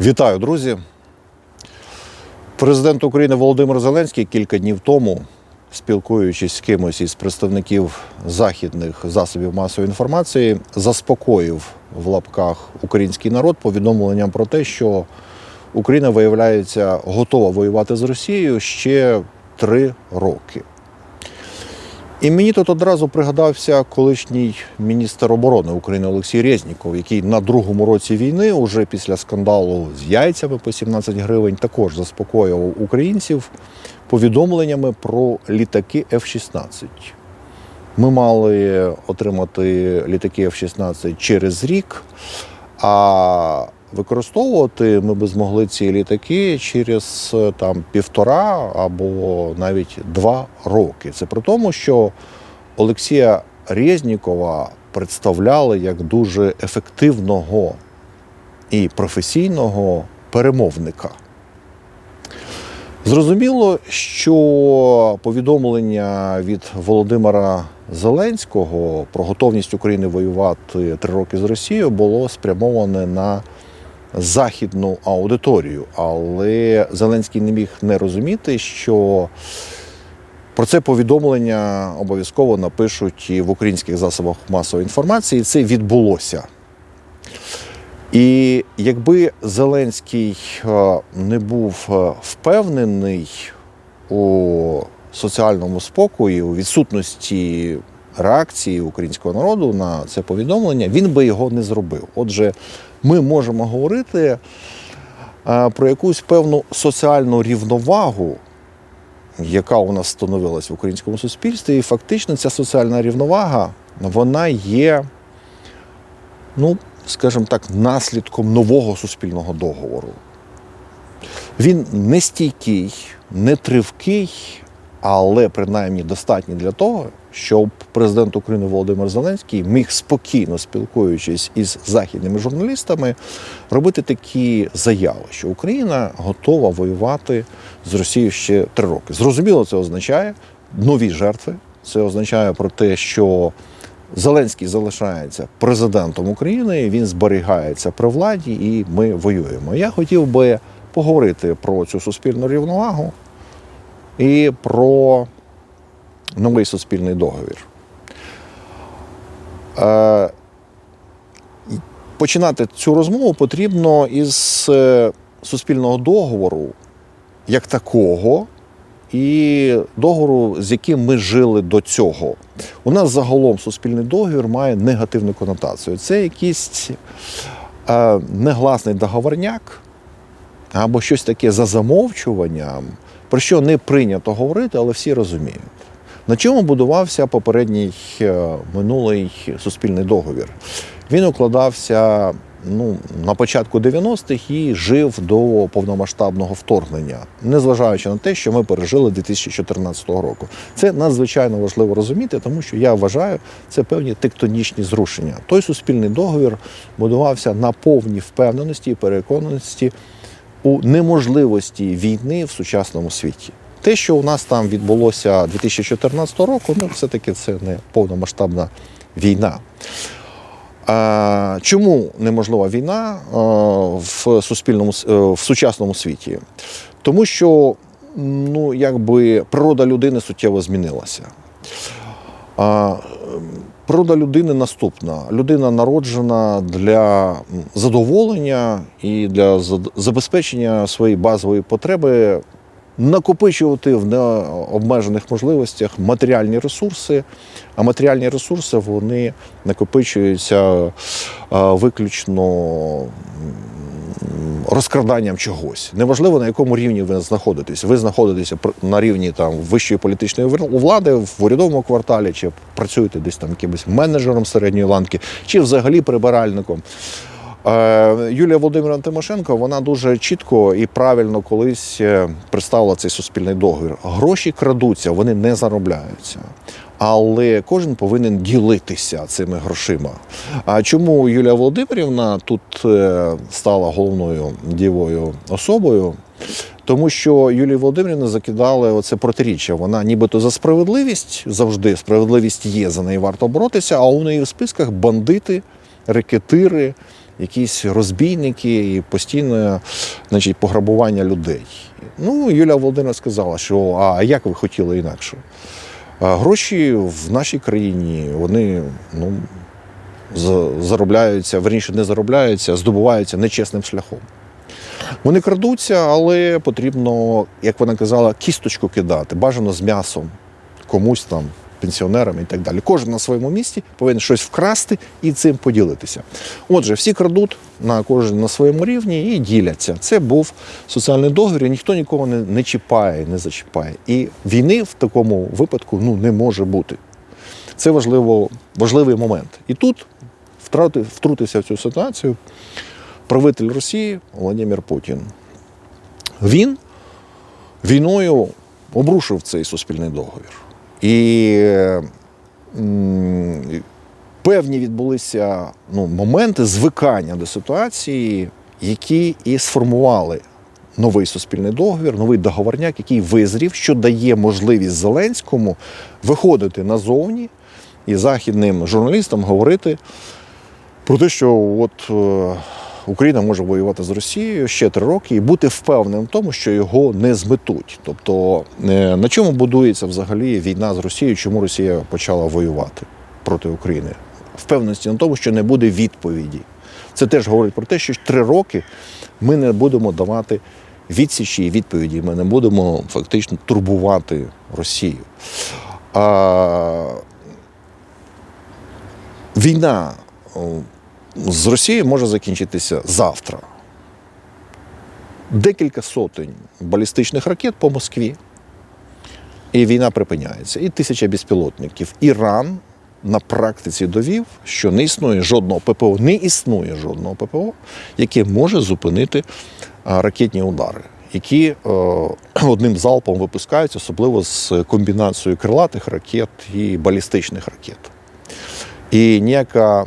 Вітаю, друзі. Президент України Володимир Зеленський кілька днів тому, спілкуючись з кимось із представників західних засобів масової інформації, заспокоїв в лапках український народ повідомленням про те, що Україна виявляється готова воювати з Росією ще три роки. І мені тут одразу пригадався колишній міністр оборони України Олексій Резніков, який на другому році війни, уже після скандалу з яйцями по 17 гривень, також заспокоював українців повідомленнями про літаки F-16. Ми мали отримати літаки F-16 через рік, а використовувати ми би змогли ці літаки через е, там півтора або навіть два роки. Це при тому, що Олексія Резнікова представляли як дуже ефективного і професійного перемовника. Зрозуміло, що повідомлення від Володимира Зеленського про готовність України воювати три роки з Росією було спрямоване на західну аудиторію, але Зеленський не міг не розуміти, що про це повідомлення обов'язково напишуть і в українських засобах масової інформації. І це відбулося. І якби Зеленський е, не був е, впевнений у соціальному спокої, у відсутності реакції українського народу на це повідомлення, він би його не зробив. Отже, ми можемо говорити е, про якусь певну соціальну рівновагу, яка у нас становилась в українському суспільстві, і фактично ця соціальна рівновага вона є, ну, скажімо так, наслідком нового суспільного договору. Він не стійкий, не тривкий, але принаймні достатній для того, щоб президент України Володимир Зеленський міг спокійно спілкуючись із західними журналістами, робити такі заяви, що Україна готова воювати з Росією ще три роки. Зрозуміло, це означає нові жертви. Це означає про те, що Зеленський залишається президентом України, він зберігається при владі, і ми воюємо. Я хотів би поговорити про цю суспільну рівновагу і про новий суспільний договір. Е, Починати цю розмову потрібно із е, суспільного договору як такого, і договору, з яким ми жили до цього. У нас загалом суспільний договір має негативну конотацію. Це якийсь е, негласний договорняк або щось таке за замовчуванням, про що не прийнято говорити, але всі розуміють. На чому будувався попередній е, минулий суспільний договір? Він укладався ну, на початку 90-х і жив до повномасштабного вторгнення, незважаючи на те, що ми пережили 2014 року. Це надзвичайно важливо розуміти, тому що я вважаю, це певні тектонічні зрушення. Той суспільний договір будувався на повній впевненості і переконаності у неможливості війни в сучасному світі. Те, що у нас там відбулося 2014 року, ну все-таки це не повномасштабна війна. Чому неможлива війна а, в суспільному е, в сучасному світі? Тому що ну, якби природа людини суттєво змінилася. Природа людини наступна. Людина народжена для задоволення і для забезпечення своєї базової потреби накопичувати в необмежених можливостях матеріальні ресурси, а матеріальні ресурси вони накопичуються виключно розкраданням чогось. Неважливо на якому рівні ви знаходитесь. Ви знаходитеся на рівні там вищої політичної влади в урядовому кварталі, чи працюєте десь там якимось менеджером середньої ланки, чи взагалі прибиральником. Е, Юлія Володимирівна Тимошенко вона дуже чітко і правильно колись е, представила цей суспільний договір. Гроші крадуться, вони не заробляються. Але кожен повинен ділитися цими грошима. А чому Юлія Володимирівна тут е, стала головною дівою особою? Тому що Юлії Володимирівні закидали оце протиріччя. Вона нібито за справедливість завжди справедливість є, за неї варто боротися, а у неї в списках бандити, рекетири якісь розбійники і постійне значить, пограбування людей. Ну, Юлія Володимирівна сказала, що а як ви хотіли інакше? Гроші в нашій країні вони ну, заробляються, верніше не заробляються, здобуваються нечесним шляхом. Вони крадуться, але потрібно, як вона казала, кісточку кидати, бажано з м'ясом, комусь там, пенсіонерам і так далі. Кожен на своєму місці повинен щось вкрасти і цим поділитися. Отже, всі крадуть на кожен на своєму рівні і діляться. Це був соціальний договір, і ніхто нікого не, не чіпає, не зачіпає. І війни в такому випадку ну, не може бути. Це важливо, важливий момент. І тут втрати, втрутився в цю ситуацію правитель Росії Володимир Путін. Він війною обрушив цей суспільний договір. І певні відбулися ну, моменти звикання до ситуації, які і сформували новий суспільний договір, новий договорняк, який визрів, що дає можливість Зеленському виходити назовні і західним журналістам говорити про те, що от е, Україна може воювати з Росією ще три роки і бути впевненим в тому, що його не зметуть. Тобто, е, на чому будується взагалі війна з Росією, чому Росія почала воювати проти України? Впевненості на тому, що не буде відповіді. Це теж говорить про те, що три роки ми не будемо давати відсічі і відповіді. Ми не будемо фактично турбувати Росію. А, війна з Росією може закінчитися завтра. Декілька сотень балістичних ракет по Москві. І війна припиняється. І тисяча безпілотників. Іран на практиці довів, що не існує жодного ППО, не існує жодного ППО, яке може зупинити ракетні удари, які е, одним залпом випускаються, особливо з комбінацією крилатих ракет і балістичних ракет. І ніяка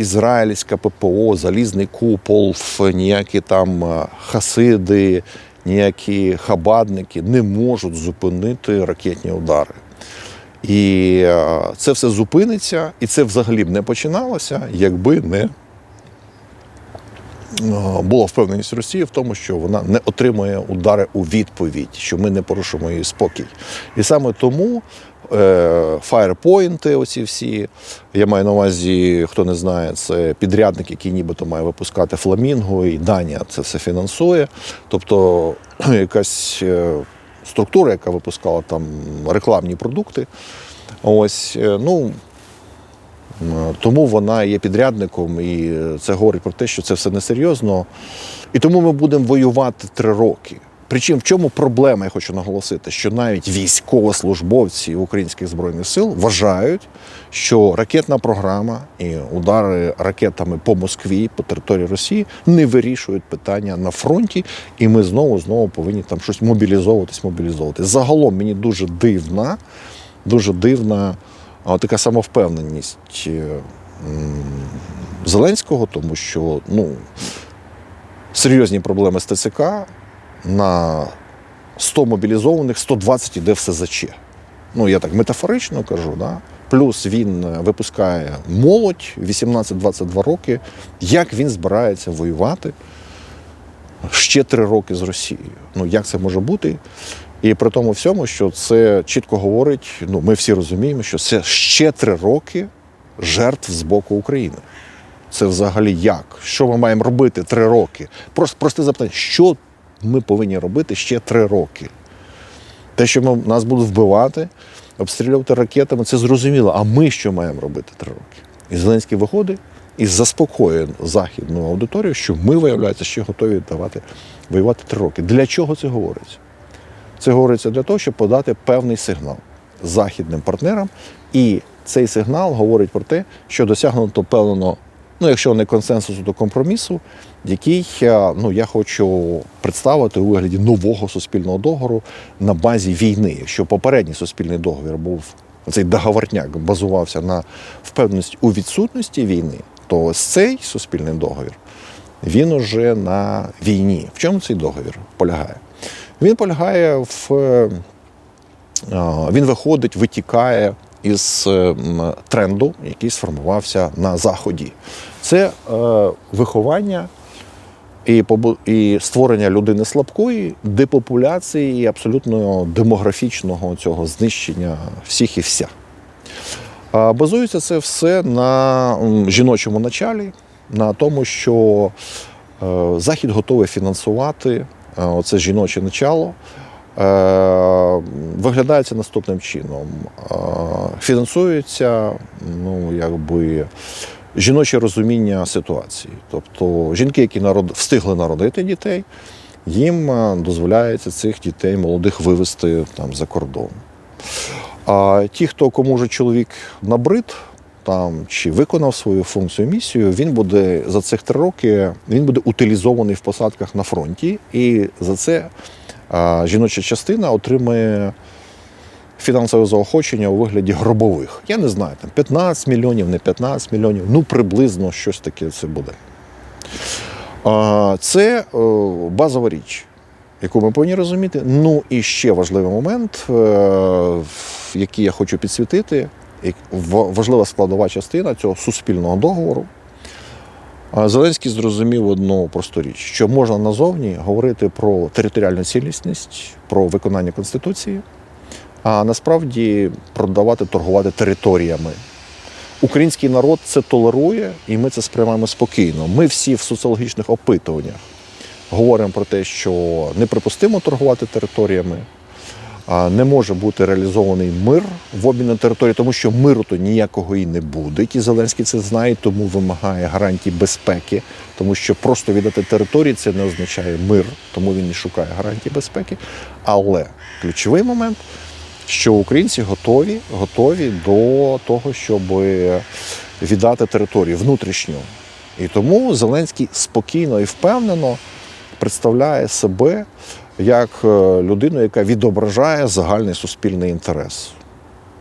ізраїльська ППО, залізний купол, ніякі там е, хасиди, ніякі хабадники не можуть зупинити ракетні удари. І е, це все зупиниться, і це взагалі б не починалося, якби не е, була впевненість Росії в тому, що вона не отримує удари у відповідь, що ми не порушимо її спокій. І саме тому фаєрпойнти, оці всі, я маю на увазі, хто не знає, це підрядник, який нібито має випускати фламінго, і Данія це все фінансує. Тобто якась е, структура, яка випускала там рекламні продукти. Ось, е, ну, Е, Тому вона є підрядником, і це говорить про те, що це все несерйозно. І тому ми будемо воювати три роки. Причому в чому проблема, я хочу наголосити, що навіть військовослужбовці українських збройних сил вважають, що ракетна програма і удари ракетами по Москві, по території Росії не вирішують питання на фронті, і ми знову знову повинні там щось мобілізовуватись, мобілізовуватись. Загалом мені дуже дивна, дуже дивна така самовпевненість е, Зеленського, тому що ну, серйозні проблеми з ТЦК на 100 мобілізованих, 120 іде в СЗЧ. Ну, я так метафорично кажу, да? плюс він е, випускає молодь 18-22 роки. Як він збирається воювати ще три роки з Росією? Ну, як це може бути? І при тому всьому, що це чітко говорить, ну ми всі розуміємо, що це ще три роки жертв з боку України. Це взагалі як? Що ми маємо робити три роки? Просто просте запитання, що ми повинні робити ще три роки? Те, що ми, нас будуть вбивати, обстрілювати ракетами, це зрозуміло. А ми що маємо робити три роки? І Зеленський виходить і заспокоює західну аудиторію, що ми, виявляється, ще готові давати воювати три роки. Для чого це говориться? Це говориться для того, щоб подати певний сигнал західним партнерам. І цей сигнал говорить про те, що досягнуто певного, ну якщо не консенсусу, то компромісу, який е, ну, я хочу представити у вигляді нового суспільного договору на базі війни. Якщо попередній суспільний договір був цей договорняк базувався на впевненості у відсутності війни, то цей суспільний договір він уже на війні. В чому цей договір полягає? Він полягає в е, він виходить, витікає із тренду, який сформувався на заході. Це е, виховання і, створення людини слабкої, депопуляції і абсолютно демографічного цього знищення всіх і вся. Базується це все на жіночому началі, на тому, що е, Захід готовий фінансувати е, оце жіноче начало. Виглядається наступним чином. Фінансується ну, якби, жіноче розуміння ситуації. Тобто жінки, які народ... встигли народити дітей, їм е, дозволяється цих дітей молодих вивезти там, за кордон. А ті, хто кому вже чоловік набрид там чи виконав свою функцію місію, він буде за цих три роки він буде утилізований в посадках на фронті, і за це а, жіноча частина отримує фінансове заохочення у вигляді гробових. Я не знаю, там 15 мільйонів, не 15 мільйонів, ну приблизно щось таке це буде. Це е, базова річ, яку ми повинні розуміти. Ну і ще важливий момент, е, який я хочу підсвітити, важлива складова частина цього суспільного договору. Зеленський зрозумів одну просту річ, що можна назовні говорити про територіальну цілісність, про виконання Конституції, а насправді продавати, торгувати територіями. Український народ це толерує, і ми це сприймаємо спокійно. Ми всі в соціологічних опитуваннях говоримо про те, що неприпустимо торгувати територіями, не може бути реалізований мир в обмін на території, тому що миру то ніякого і не буде. І Зеленський це знає, тому вимагає гарантій безпеки, тому що просто віддати території це не означає мир, тому він і шукає гарантій безпеки. Але ключовий момент, що українці готові, готові до того, щоб віддати територію внутрішню. І тому Зеленський спокійно і впевнено представляє себе як е, людину, яка відображає загальний суспільний інтерес.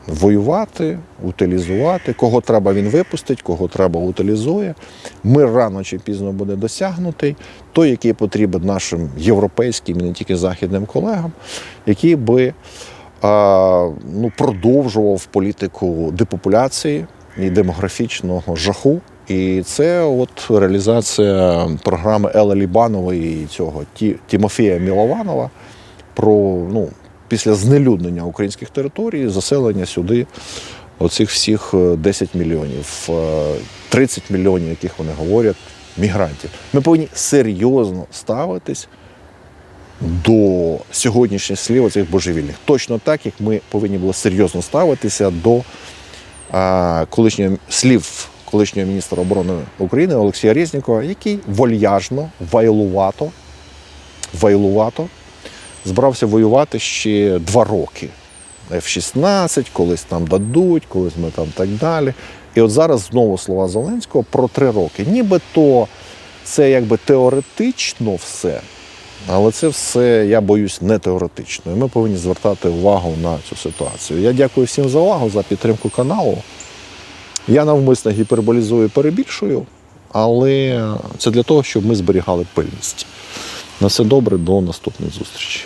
Воювати, утилізувати, кого треба він випустить, кого треба утилізує. Мир рано чи пізно буде досягнутий, той, який потрібен нашим європейським і не тільки західним колегам, який би ну, продовжував політику депопуляції і демографічного жаху. І це от реалізація програми Ела Лібанової і цього Ті- Тімофія Мілованова про ну, після знелюднення українських територій, заселення сюди оцих всіх е, 10 мільйонів, е, 30 мільйонів, яких вони говорять, мігрантів. Ми повинні серйозно ставитись до сьогоднішніх слів цих божевільних. Точно так, як ми повинні були серйозно ставитися до а, колишнього слів колишнього міністра оборони України Олексія Резнікова, який вольяжно, вайлувато, вайлувато збирався воювати ще два роки. F-16, колись там дадуть, колись ми там так далі. І от зараз знову слова Зеленського про три роки. Нібито це якби теоретично все, але це все, я боюсь, не теоретично. І ми повинні звертати увагу на цю ситуацію. Я дякую всім за увагу, за підтримку каналу. Я навмисно гіперболізую і перебільшую, але це для того, щоб ми зберігали пильність. На все добре, до наступної зустрічі.